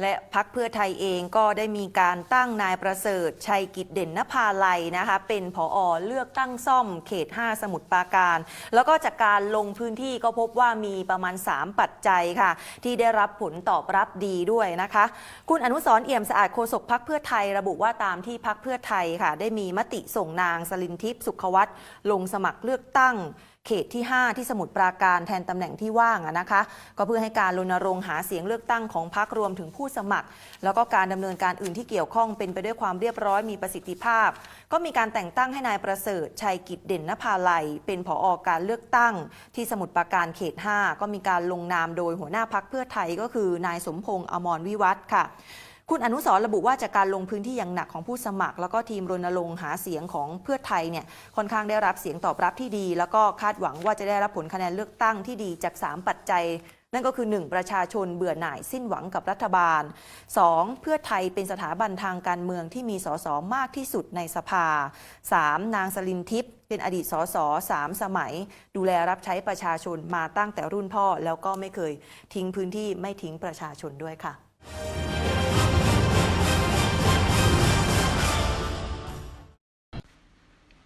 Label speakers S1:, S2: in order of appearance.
S1: และพักเพื่อไทยเองก็ได้มีการตั้งนายประเสริฐ ชัยกิจเด่นนภาลัยนะคะเป็นผอเลือกตั้งซ่อมเขต 5 สมุทรปราการ แล้วก็จากการลงพื้นที่ก็พบว่ามีประมาณ 3 ปัจจัยค่ะ ที่ได้รับผลตอบรับดีด้วยนะคะ คุณอนุสรเอี่ยมสะอาดโฆษกพักเพื่อไทยระบุว่าตามที่พักเพื่อไทยค่ะ ได้มีมติส่งนางสลินทิพย์สุขวัตลงสมัครเลือกตั้ง เขตที่ 5 ที่สมุทรปราการแทนตำแหน่งที่ว่างอะนะคะ ก็เพื่อให้การรณรงค์หาเสียงเลือกตั้งของพักรวมถึงผู้สมัคร แล้วก็การดำเนินการอื่นที่เกี่ยวข้องเป็นไปด้วยความเรียบร้อยมีประสิทธิภาพ ก็มีการแต่งตั้งให้นายประเสริฐชัยกิจเด่นนภาลัย เป็นผออการเลือกตั้ง ที่สมุทรปราการเขต 5 ก็มีการลงนามโดยหัวหน้าพักเพื่อไทยก็คือนายสมพงษ์อมรวิวัฒน์ค่ะ คุณอนุสรระบุว่าจากการลงพื้นที่อย่างหนักของผู้สมัคร แล้วก็ทีมรณรงค์หาเสียงของเพื่อไทยเนี่ยค่อนข้างได้รับเสียงตอบรับที่ดี แล้วก็คาดหวังว่าจะได้รับผลคะแนนเลือกตั้งที่ดีจาก 3 ปัจจัยนั่นก็คือ 1. ประชาชนเบื่อหน่ายสิ้นหวังกับรัฐบาล 2. เพื่อไทยเป็นสถาบันทางการเมืองที่มีสสมากที่สุดในสภา 3. นางสลินทิพย์เป็นอดีตสสสามสมัย ดูแลรับใช้ประชาชนมาตั้งแต่รุ่นพ่อ แล้วก็ไม่เคยทิ้งพื้นที่ไม่ทิ้งประชาชนด้วยค่ะ